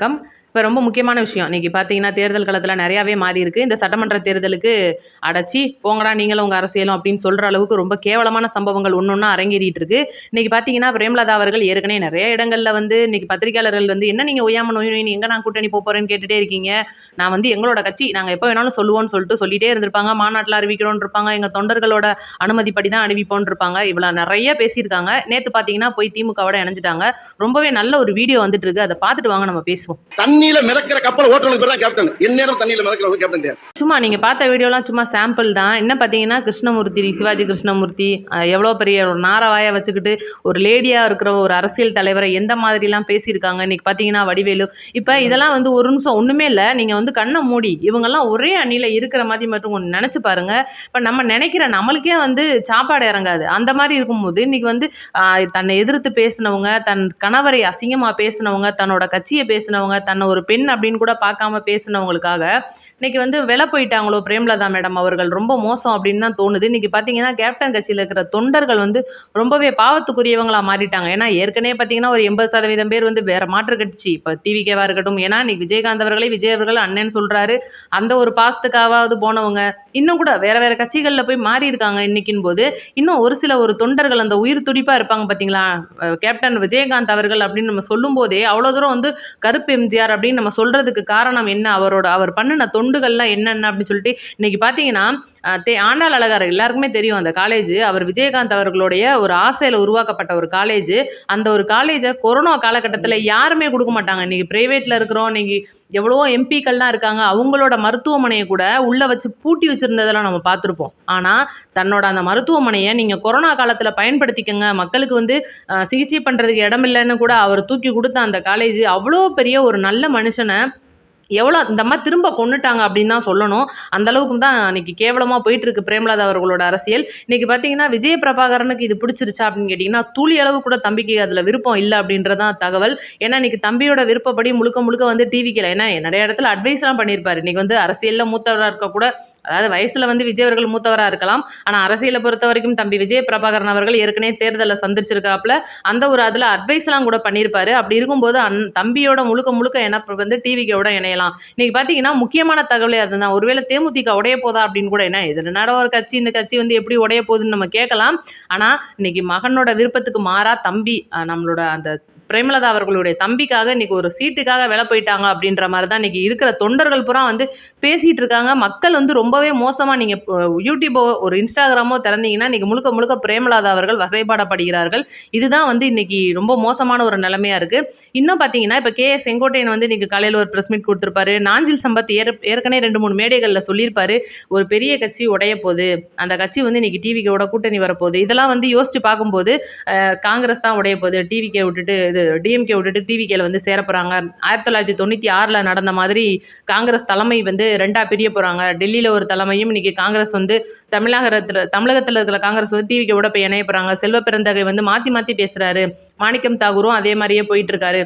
வணக்கம் இப்போ ரொம்ப முக்கியமான விஷயம். இன்றைக்கி பார்த்தீங்கன்னா தேர்தல் களத்தில் நிறையாவே மாறி இருக்குது இந்த சட்டமன்ற தேர்தலுக்கு அடைச்சி போங்கடா நீங்களும் உங்கள் அரசியலும் அப்படின்னு சொல்கிற அளவுக்கு ரொம்ப கேவலமான சம்பவங்கள் ஒன்று ஒன்றா அரங்கேறிட்டு இருக்கு. இன்றைக்கி பார்த்தீங்கன்னா பிரேமலதா அவர்கள் ஏற்கனவே நிறைய இடங்களில் வந்து இன்றைக்கி பத்திரிகையாளர்கள் வந்து என்ன நீங்கள் ஒய்யாம நோய் நோய் எங்கே நான் கூட்டணி போகிறேன்னு கேட்டுகிட்டே இருக்கீங்க? நான் வந்து எங்களோட கட்சி நாங்கள் எப்போ வேணாலும் சொல்லுவோம்னு சொல்லிட்டு சொல்லிகிட்டே இருந்திருப்பாங்க. மாநாட்டில் அறிவிக்கணும்னு இருப்பாங்க. எங்கள் தொண்டர்களோட அனுமதிப்படி தான் அறிவிப்போம்னு இருப்பாங்க. இவ்வளோ நிறைய பேசியிருக்காங்க. நேற்று பார்த்தீங்கன்னா போய் திமுகவோட இணைஞ்சிட்டாங்க. ரொம்பவே நல்ல ஒரு வீடியோ வந்துட்டு இருக்கு. அதை பார்த்துட்டு வாங்க நம்ம பேசுவோம். தண்ணியில மிதக்கிற கப்பல் ஓட்டுறவங்க பேர் தான் கேப்டன் எந்நேரம் தண்ணியில மிதக்கிறவங்க கேப்டன் கிடையாது. சும்மா நீங்கள் பார்த்த வீடியோலாம் சும்மா சாம்பிள் தான். என்ன பார்த்தீங்கன்னா கிருஷ்ணமூர்த்தி சிவாஜி கிருஷ்ணமூர்த்தி எவ்வளோ பெரிய ஒரு நாரவாயை வச்சுக்கிட்டு ஒரு லேடியாக இருக்கிற ஒரு அரசியல் தலைவரை எந்த மாதிரிலாம் பேசியிருக்காங்க? இன்னைக்கு பார்த்தீங்கன்னா வடிவேலு. இப்போ இதெல்லாம் வந்து ஒரு நிமிஷம் ஒன்றுமே இல்லை. நீங்கள் வந்து கண்ணை மூடி இவங்கெல்லாம் ஒரே அணியில் இருக்கிற மாதிரி மட்டும் ஒன்று நினச்சி பாருங்க. இப்போ நம்ம நினைக்கிற நம்மளுக்கே வந்து சாப்பாடு இறங்காது. அந்த மாதிரி இருக்கும்போது இன்னைக்கு வந்து தன்னை எதிர்த்து பேசினவங்க தன் கணவரை அசிங்கமாக பேசினவங்க தன்னோட கட்சியை பேசினவங்க தன்னை ஒரு பெண் அப்படின்னு கூட பார்க்காம பேசினவங்களுக்காக இன்னைக்கு வந்து விலை போயிட்டாங்களோ பிரேமலதா மேடம் அவர்கள் ரொம்ப மோசம் அப்படின்னு தான் தோணுது. இன்னைக்கு பார்த்தீங்கன்னா கேப்டன் கட்சியில் இருக்கிற தொண்டர்கள் வந்து ரொம்பவே பாவத்துக்குரியவங்களாக மாறிட்டாங்க. ஏன்னா ஏற்கனவே பார்த்தீங்கன்னா ஒரு எண்பது சதவீதம் பேர் வந்து வேற மாற்று கட்சி. இப்போ டிவிகேவாக இருக்கட்டும் ஏன்னா இன்னைக்கு விஜயகாந்த் அவர்களே விஜய் அவர்கள் அண்ணன் சொல்றாரு. அந்த ஒரு பாசத்துக்காவது போனவங்க இன்னும் கூட வேற வேற கட்சிகளில் போய் மாறி இருக்காங்க இன்னைக்கின் போது. இன்னும் ஒரு சில ஒரு தொண்டர்கள் அந்த உயிர் துடிப்பாக இருப்பாங்க பார்த்தீங்களா கேப்டன் விஜயகாந்த் அவர்கள் அப்படின்னு நம்ம சொல்லும் போதே அவ்வளோ தூரம் வந்து கருப்பு எம்ஜிஆர் அப்படின்னு நம்ம சொல்கிறதுக்கு காரணம் என்ன? அவரோட அவர் பண்ணின தொண்டுகள்லாம் என்னென்ன அப்படின்னு சொல்லிட்டு இன்றைக்கி பார்த்தீங்கன்னா தே ஆண்டாள் அழகார் எல்லாருக்குமே தெரியும் அந்த காலேஜ் அவர் விஜயகாந்த் அவர்களுடைய ஒரு ஆசையில் உருவாக்கப்பட்ட ஒரு காலேஜ் அந்த ஒரு காலேஜை கொரோனா காலகட்டத்தில் யாருமே கொடுக்க மாட்டாங்க. இன்றைக்கி ப்ரைவேட்டில் இருக்கிறோம் இன்றைக்கி எவ்வளோ எம்பிக்கள்லாம் இருக்காங்க. அவங்களோட மருத்துவமனையை கூட உள்ளே வச்சு பூட்டி வச்சுருந்ததெல்லாம் நம்ம பார்த்துருப்போம். ஆனால் தன்னோட அந்த மருத்துவமனையை நீங்கள் கொரோனா காலத்தில் பயன்படுத்திக்கங்க. மக்களுக்கு வந்து சிகிச்சை பண்ணுறதுக்கு இடம் இல்லைன்னு கூட அவர் தூக்கி கொடுத்த அந்த காலேஜ் அவ்வளோ பெரிய ஒரு நல்ல மனுஷனை எவ்வளோ இந்த மாதிரி திரும்ப கொண்டுட்டாங்க அப்படின்னு தான் சொல்லணும். அந்த அளவுக்கு தான் இன்னைக்கு கேவலமாக போயிட்டு இருக்கு பிரேமலதா அவர்களோட அரசியல். இன்னைக்கு பார்த்தீங்கன்னா விஜய பிரபாகரனுக்கு இது பிடிச்சிருச்சா அப்படின்னு கேட்டிங்கன்னா துளி அளவு கூட தம்பிக்கு அதில் விருப்பம் இல்லை அப்படின்றதான் தகவல். ஏன்னா இன்னைக்கு தம்பியோட விருப்பப்படி முழுக்க முழுக்க வந்து டிவிக்கில் ஏன்னா நிறைய இடத்துல அட்வைஸ்லாம் பண்ணியிருப்பாரு. இன்னைக்கு வந்து அரசியலில் மூத்தவராக இருக்க கூட அதாவது வயசில் வந்து விஜய் அவர்கள் மூத்தவராக இருக்கலாம். ஆனால் அரசியலை பொறுத்த வரைக்கும் தம்பி விஜய பிரபாகரன் அவர்கள் ஏற்கனவே தேர்தலில் சந்திச்சிருக்காப்புல அந்த ஒரு அதில் அட்வைஸ்லாம் கூட பண்ணியிருப்பாரு. அப்படி இருக்கும்போது அந் தம்பியோட முழுக்க முழுக்க என்ன வந்து டிவிக்கோட இணையலாம் இன்னைக்கு பார்த்தீங்கன்னா முக்கியமான தகவலே அதுதான். ஒருவேளை தேமுதிக உடைய போதா அப்படின்னு கூட என்ன இதில் என்னடா ஒரு கட்சி இந்த கட்சி வந்து எப்படி உடைய போகுதுன்னு நம்ம கேட்கலாம். ஆனால் இன்னைக்கு மகனோட விருப்பத்துக்கு மாறா தம்பி நம்மளோட அந்த பிரேமலதா அவர்களுடைய தம்பிக்காக இன்றைக்கி ஒரு சீட்டுக்காக விலை போயிட்டாங்க அப்படின்ற மாதிரி தான் இன்றைக்கி இருக்கிற தொண்டர்கள் பூரா வந்து பேசிகிட்டு இருக்காங்க. மக்கள் வந்து ரொம்பவே மோசமாக நீங்கள் யூடியூபோ ஒரு இன்ஸ்டாகிராமோ திறந்தீங்கன்னா இன்றைக்கி முழுக்க முழுக்க பிரேமலதா அவர்கள் வசைபாடப்படுகிறார்கள். இதுதான் வந்து இன்றைக்கி ரொம்ப மோசமான ஒரு நிலைமையாக இருக்குது இன்னும் பார்த்தீங்கன்னா இப்போ கே எஸ் செங்கோட்டையன் வந்து இன்னைக்கு காலையில் ஒரு ப்ரெஸ் மீட் கொடுத்துருப்பாரு. நாஞ்சில் சம்பத் ஏற ஏற்கனவே ரெண்டு மூணு மேடைகளில் சொல்லியிருப்பாரு. ஒரு பெரிய கட்சி உடைய போகுது அந்த கட்சி வந்து இன்றைக்கி டிவிக்கோட கூட்டணி வரப்போகுது. இதெல்லாம் வந்து யோசித்து பார்க்கும்போது காங்கிரஸ் தான் உடைய போகுது டிவிக்கே விட்டுட்டு இது டிஎம்கே விட்டுட்டு டிவிகேல வந்து சேர போகிறாங்க ஆயிரத்தி தொள்ளாயிரத்தி தொண்ணூற்றி ஆறில் நடந்த மாதிரி காங்கிரஸ் தலைமை வந்து ரெண்டாக பிரிய போகிறாங்க டெல்லியில் ஒரு தலைமையும் இன்றைக்கி காங்கிரஸ் வந்து தமிழகத்தில் தமிழகத்தில் இருக்கிற காங்கிரஸ் வந்து டிவிக்கு விட போய் இணைய போகிறாங்க செல்வ பிறந்தகை வந்து மாற்றி மாற்றி பேசுகிறாரு மாணிக்கம் தாகூரும் அதே மாதிரியே போயிட்டு இருக்காரு.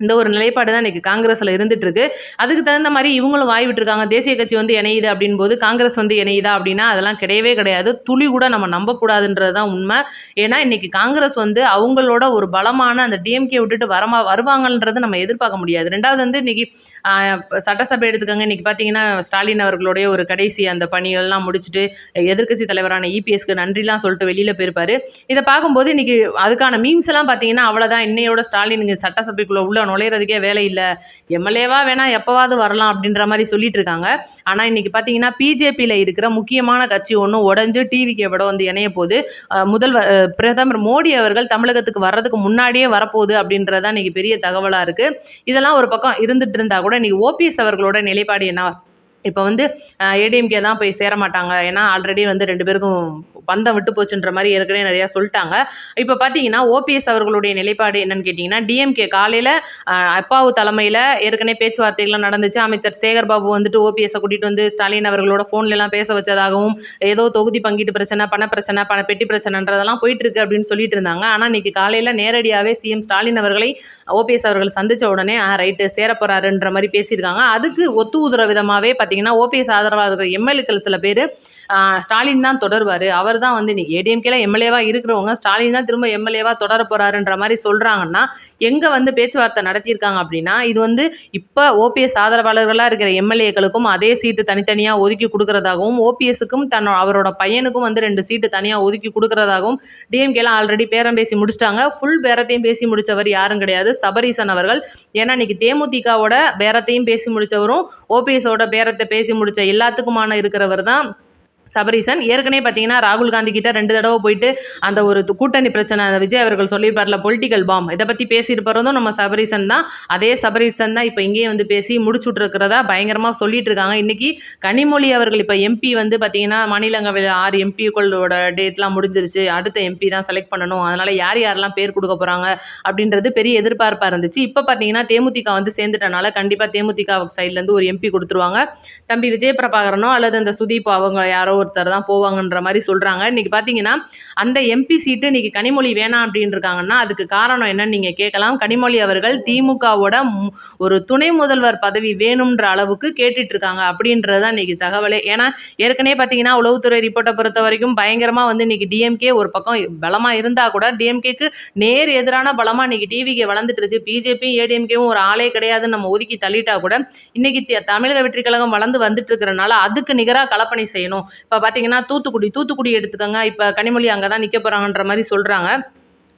இந்த ஒரு நிலைப்பாடு தான் இன்றைக்கி காங்கிரஸில் இருந்துட்டு இருக்கு அதுக்கு தகுந்த மாதிரி இவங்களும் வாய் விட்டுருக்காங்க. தேசிய கட்சி வந்து இணையுது அப்படின் போது காங்கிரஸ் வந்து இணையுதா அப்படின்னா அதெல்லாம் கிடையவே கிடையாது. துளி கூட நம்ம நம்பக்கூடாதுன்றது தான் உண்மை. ஏன்னா இன்னைக்கு காங்கிரஸ் வந்து அவங்களோட ஒரு பலமான அந்த டிஎம்கே விட்டுட்டு வரமா வருவாங்கன்றது நம்ம எதிர்பார்க்க முடியாது. ரெண்டாவது வந்து இன்னைக்கு சட்டசபை எடுத்துக்கோங்க. இன்றைக்கி பார்த்தீங்கன்னா ஸ்டாலின் அவர்களுடைய ஒரு கடைசி அந்த பணிகள்லாம் முடிச்சுட்டு எதிர்க்கட்சி தலைவரான இபிஎஸ்க்கு நன்றிலாம் சொல்லிட்டு வெளியில் போயிருப்பாரு. இதை பார்க்கும்போது இன்னைக்கு அதுக்கான மீம்ஸ் எல்லாம் பார்த்தீங்கன்னா அவ்வளோதான் இன்னையோட ஸ்டாலின் சட்டசபைக்குள்ளே சட்டசபைக்குள்ள உள்ள நுழையிறதுக்கே வேலை இல்லை. எம்எல்ஏவா வேணால் எப்போவாவது வரலாம் அப்படின்ற மாதிரி சொல்லிட்டு இருக்காங்க ஆனால் இன்னைக்கு பார்த்தீங்கன்னா பிஜேபியில் இருக்கிற முக்கியமான கட்சி ஒன்று உடஞ்சு டிவிக்கு விட வந்து இணைய போது முதல்வர் பிரதமர் மோடி அவர்கள் தமிழகத்துக்கு வர்றதுக்கு முன்னாடியே வரப்போகுது அப்படின்றதான் இன்னைக்கு பெரிய தகவலாக இருக்குது இதெல்லாம் ஒரு பக்கம் இருந்துட்டு இருந்தால் கூட இன்னைக்கு ஓபிஎஸ் அவர்களோட நிலைப்பாடு என்ன இப்போ வந்து ஏடிஎம்கே தான் போய் சேர மாட்டாங்க. ஏன்னா ஆல்ரெடி வந்து ரெண்டு பேருக்கும் பந்தம் விட்டு போச்சுன்ற மாதிரி ஏற்கனவே நிறையா சொல்லிட்டாங்க. இப்போ பார்த்தீங்கன்னா ஓபிஎஸ் அவர்களுடைய நிலைப்பாடு என்னன்னு கேட்டிங்கன்னா டிஎம்கே காலையில் அப்பாவு தலைமையில் ஏற்கனவே பேச்சுவார்த்தைகள்லாம் நடந்துச்சு. அமைச்சர் சேகர் பாபு வந்துட்டு ஓபிஎஸ்ஸை கூட்டிகிட்டு வந்து ஸ்டாலின் அவர்களோட ஃபோன்லலாம் பேச வச்சதாகவும் ஏதோ தொகுதி பங்கீட்டு பிரச்சனை பண பிரச்சனை பண பெட்டி பிரச்சனைன்றதெல்லாம் போயிட்டுருக்கு அப்படின்னு சொல்லிட்டு இருந்தாங்க. ஆனால் இன்னைக்கு காலையில் நேரடியாகவே சிஎம் ஸ்டாலின் அவர்களை ஓபிஎஸ் அவர்கள் சந்தித்த உடனே ரைட்டு சேர மாதிரி பேசியிருக்காங்க. அதுக்கு ஒத்து உதுற விதமாகவே பார்த்தீங்கன்னா ஓபிஎஸ் ஆதரவாக இருக்கிற எம்எல்ஏக்கள் சில பேர் ஸ்டாலின் தான் தொடர்வார். அவர் தான் வந்து இன்னைக்கு ஏடிஎம்கேல எம்எல்ஏவாக இருக்கிறவங்க ஸ்டாலின் தான் திரும்ப எம்எல்ஏவாக தொடர போகிறாருன்ற மாதிரி சொல்கிறாங்கன்னா எங்கே வந்து பேச்சுவார்த்தை நடத்தியிருக்காங்க அப்படின்னா இது வந்து இப்போ ஓபிஎஸ் ஆதரவாளர்களாக இருக்கிற எம்எல்ஏக்களுக்கும் அதே சீட்டு தனித்தனியாக ஒதுக்கி கொடுக்குறதாகவும் ஓபிஎஸ்க்கும் தன் அவரோட பையனுக்கும் வந்து ரெண்டு சீட்டு தனியாக ஒதுக்கி கொடுக்குறதாகவும் டிஎம்கேலாம் ஆல்ரெடி பேரம் பேசி முடிச்சிட்டாங்க. ஃபுல் பேரத்தையும் பேசி முடிச்சவர் யாரும் கிடையாது. சபரீசன் அவர்கள். ஏன்னா இன்னைக்கு தேமுதிகவோட பேரத்தையும் பேசி முடிச்சவரும் ஓபிஎஸோட பேரத்தை பேசி முடிச்ச எல்லாத்துக்குமான இருக்கிறவர் தான் சபரீசன். ஏற்கனவே பார்த்தீங்கன்னா ராகுல் காந்தி கிட்ட ரெண்டு தடவை போயிட்டு அந்த ஒரு கூட்டணி பிரச்சனை அந்த விஜய் அவர்கள் சொல்லியிருப்பார்ல பொலிட்டிக்கல் பாம் இதை பற்றி பேசியிருப்பதும் நம்ம சபரீசன் தான். அதே சபரீசன் தான் இப்போ இங்கேயே வந்து பேசி முடிச்சுட்ருக்கிறதா பயங்கரமாக சொல்லிட்டு இருக்காங்க இன்னைக்கு கனிமொழி அவர்கள் இப்போ எம்பி வந்து பார்த்தீங்கன்னா மாநிலங்களவையில் ஆறு எம்பிக்களோட டேட்லாம் முடிஞ்சிருச்சு. அடுத்த எம்பி தான் செலக்ட் பண்ணணும். அதனால் யார் யாரெல்லாம் பேர் கொடுக்க போகிறாங்க அப்படின்றது பெரிய எதிர்பார்ப்பாக இருந்துச்சு. இப்போ பார்த்தீங்கன்னா தேமுதிக வந்து சேர்ந்துட்டனால கண்டிப்பாக தேமுதிக சைட்லேருந்து ஒரு எம்பி கொடுத்துருவாங்க. தம்பி விஜய் பிரபாகரனோ அல்லது அந்த சுதீப் அவங்க யாரோ ஒருத்தர் தான் போவாங்கன்ற மாதிரி சொல்கிறாங்க இன்றைக்கி பார்த்தீங்கன்னா அந்த எம்பி சீட்டு இன்றைக்கி கனிமொழி வேணாம் அப்படின்னு இருக்காங்கன்னா அதுக்கு காரணம் என்னன்னு நீங்கள் கேட்கலாம். கனிமொழி அவர்கள் திமுகவோட மு- ஒரு துணை முதல்வர் பதவி வேணுன்ற அளவுக்கு கேட்டுட்ருக்காங்க அப்படின்றது தான் இன்றைக்கி தகவலே. ஏன்னா ஏற்கனவே பார்த்தீங்கன்னா உளவுத்துறை ரிப்போர்ட்டை பொறுத்த வரைக்கும் பயங்கரமாக வந்து இன்றைக்கி டிஎம்கே ஒரு பக்கம் பலமாக இருந்தால் கூட டிஎம்கேக்கு நேர் எதிரான பலமாக இன்றைக்கி டிவிக்கு வளர்ந்துட்டு இருக்கு பிஜேபியும் ஏடிஎம்கேவும் ஒரு ஆளே கிடையாதுன்னு நம்ம ஒதுக்கி தள்ளிட்டா கூட இன்னைக்கு தமிழக வெற்றி கழகம் வளர்ந்து வந்துட்டு இருக்கிறனால அதுக்கு நிகராக கலப்பணி செய்யணும். இப்போ பார்த்தீங்கன்னா தூத்துக்குடி தூத்துக்குடி எடுத்துக்கோங்க. இப்போ கனிமொழி அங்கே தான் நிற்க போகிறாங்கன்ற மாதிரி சொல்கிறாங்க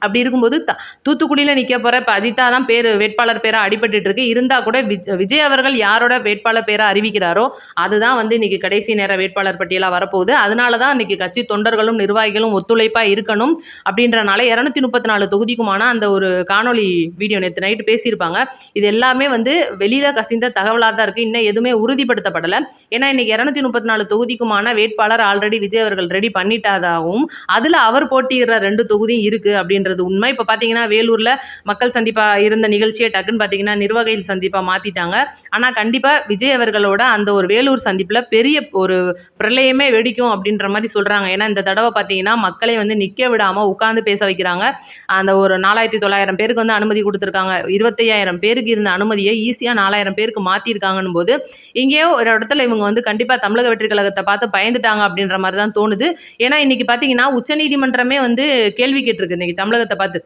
அப்படி இருக்கும்போது த தூத்துக்குடியில் நிற்க போகிற இப்போ அஜித்தா தான் பேர் வேட்பாளர் பேராக அடிபட்டு இருக்கு. இருந்தால் கூட விஜ் விஜய் அவர்கள் யாரோட வேட்பாளர் பேராக அறிவிக்கிறாரோ அதுதான் வந்து இன்னைக்கு கடைசி நேர வேட்பாளர் பட்டியலாக வரப்போகுது. அதனால தான் இன்னைக்கு கட்சி தொண்டர்களும் நிர்வாகிகளும் ஒத்துழைப்பாக இருக்கணும் அப்படின்றனால இரநூத்தி முப்பத்தி நாலு தொகுதிக்குமான அந்த ஒரு காணொலி வீடியோ நேற்று நைட்டு பேசியிருப்பாங்க. இது எல்லாமே வந்து வெளியில் கசிந்த தகவலாக தான் இருக்குது இன்னும் எதுவுமே உறுதிப்படுத்தப்படலை. ஏன்னா இன்னைக்கு இரநூத்தி முப்பத்தி நாலு தொகுதிக்குமான வேட்பாளர் ஆல்ரெடி விஜய் அவர்கள் ரெடி பண்ணிட்டாதாகவும் அதில் அவர் போட்டியிடுற ரெண்டு தொகுதியும் இருக்குது அப்படின்றது உண்மை. இப்போ பார்த்தீங்கன்னா வேலூரில் மக்கள் சந்திப்பாக இருந்த நிகழ்ச்சியை டக்குன்னு பார்த்தீங்கன்னா நிர்வாகிகள் சந்திப்பாக மாற்றிட்டாங்க ஆனால் கண்டிப்பாக விஜய் அவர்களோட அந்த ஒரு வேலூர் சந்திப்பில் பெரிய ஒரு பிரளயமே வெடிக்கும் அப்படின்ற மாதிரி சொல்கிறாங்க ஏன்னா இந்த தடவை பார்த்தீங்கன்னா மக்களை வந்து நிற்க விடாமல் உட்காந்து பேச வைக்கிறாங்க. அந்த ஒரு நாலாயிரத்தி தொள்ளாயிரம் பேருக்கு வந்து அனுமதி கொடுத்துருக்காங்க. இருபத்தையாயிரம் பேருக்கு இருந்த அனுமதியை ஈஸியாக நாலாயிரம் பேருக்கு மாற்றிருக்காங்கன்னு போது எங்கேயோ ஒரு இடத்துல இவங்க வந்து கண்டிப்பாக தமிழக வெற்றி கழகத்தை பார்த்து பயந்துட்டாங்க அப்படின்ற மாதிரி தான் தோணுது. ஏன்னா இன்னைக்கு பார்த்தீங்கன்னா உச்சநீதிமன்றமே வந்து கேள்வி கேட்டிருக்கு. இன்னைக்கு தமிழகத்தை பார்த்து.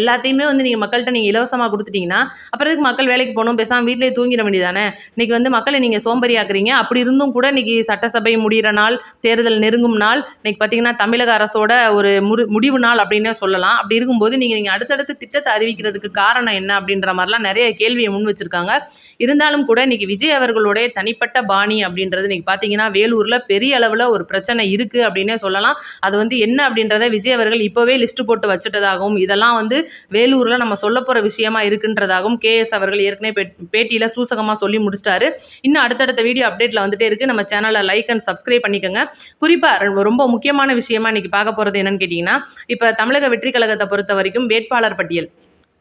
எல்லாத்தையுமே வந்து நீங்கள் மக்கள்கிட்ட நீங்கள் இலவசமாக கொடுத்துட்டீங்கன்னா அப்புறம் எதுக்கு மக்கள் வேலைக்கு போகணும்? பேசாமல் வீட்டிலேயே தூங்கிட வேண்டியதானே இன்னைக்கு வந்து மக்களை நீங்கள் சோம்பேறி ஆக்குறீங்க அப்படி இருந்தும் கூட இன்னைக்கு சட்டசபை முடிகிற நாள் தேர்தல் நெருங்கும் நாள் இன்னைக்கு பார்த்தீங்கன்னா தமிழக அரசோட ஒரு முடி முடிவு நாள் அப்படின்னே சொல்லலாம். அப்படி இருக்கும்போது நீங்கள் நீங்கள் அடுத்தடுத்து திட்டத்தை அறிவிக்கிறதுக்கு காரணம் என்ன அப்படின்ற மாதிரிலாம் நிறைய கேள்வியை முன் வச்சிருக்காங்க. இருந்தாலும் கூட இன்னைக்கு விஜய் அவர்களுடைய தனிப்பட்ட பாணி அப்படின்றது இன்னைக்கு பார்த்தீங்கன்னா வேலூரில் பெரிய அளவில் ஒரு பிரச்சனை இருக்குது அப்படின்னே சொல்லலாம். அது வந்து என்ன அப்படின்றத விஜய் அவர்கள் இப்போவே லிஸ்ட் போட்டு வச்சுட்டதாகவும் இதெல்லாம் வந்து வேலூரில் நம்ம சொல்ல போகிற விஷயமா இருக்குன்றதாகவும் கேஎஸ் அவர்கள் ஏற்கனவே பேட்டியில் சூசகமாக சொல்லி முடிச்சிட்டாரு. இன்னும் அடுத்தடுத்த வீடியோ அப்டேட்டில் வந்துட்டே இருக்குது நம்ம சேனலை லைக் அண்ட் சப்ஸ்கிரைப் பண்ணிக்கோங்க. குறிப்பாக ரொம்ப முக்கியமான விஷயமா இன்றைக்கி பார்க்க போகிறது என்னன்னு கேட்டிங்கன்னா இப்போ தமிழக வெற்றி கழகத்தை பொறுத்த வரைக்கும் வேட்பாளர் பட்டியல்.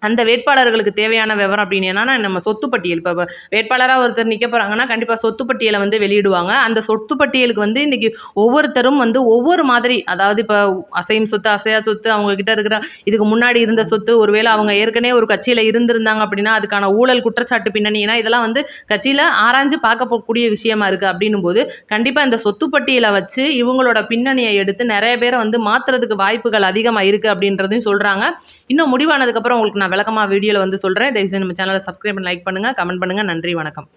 அந்த வேட்பாளர்களுக்கு தேவையான விவரம் அப்படின்னு என்னன்னா நம்ம சொத்து பட்டியல் இப்போ வேட்பாளராக ஒருத்தர் நிற்க போகிறாங்கன்னா கண்டிப்பாக சொத்து பட்டியலை வந்து வெளியிடுவாங்க. அந்த சொத்து பட்டியலுக்கு வந்து இன்றைக்கி ஒவ்வொருத்தரும் வந்து ஒவ்வொரு மாதிரி அதாவது இப்போ அசையும் சொத்து அசையா சொத்து அவங்கக்கிட்ட இருக்கிற இதுக்கு முன்னாடி இருந்த சொத்து ஒருவேளை அவங்க ஏற்கனவே ஒரு கட்சியில் இருந்திருந்தாங்க அப்படின்னா அதுக்கான ஊழல் குற்றச்சாட்டு பின்னணி ஏன்னா இதெல்லாம் வந்து கட்சியில் ஆராய்ஞ்சு பார்க்க போகக்கூடிய விஷயமா இருக்குது அப்படின்னும் போது கண்டிப்பாக இந்த சொத்து பட்டியலை வச்சு இவங்களோட பின்னணியை எடுத்து நிறைய பேரை வந்து மாற்றுறதுக்கு வாய்ப்புகள் அதிகமாக இருக்குது அப்படின்றதையும் சொல்கிறாங்க இன்னும் முடிவானதுக்கப்புறம் உங்களுக்கு நான் விளக்கமாக வீடியோவில் வந்து சொல்கிறேன் தயவுசெய்து நம்ம சேனலை சப்ஸ்கிரைப் பண்ணி லைக் பண்ணுங்கள் கமெண்ட் பண்ணுங்கள் நன்றி வணக்கம்.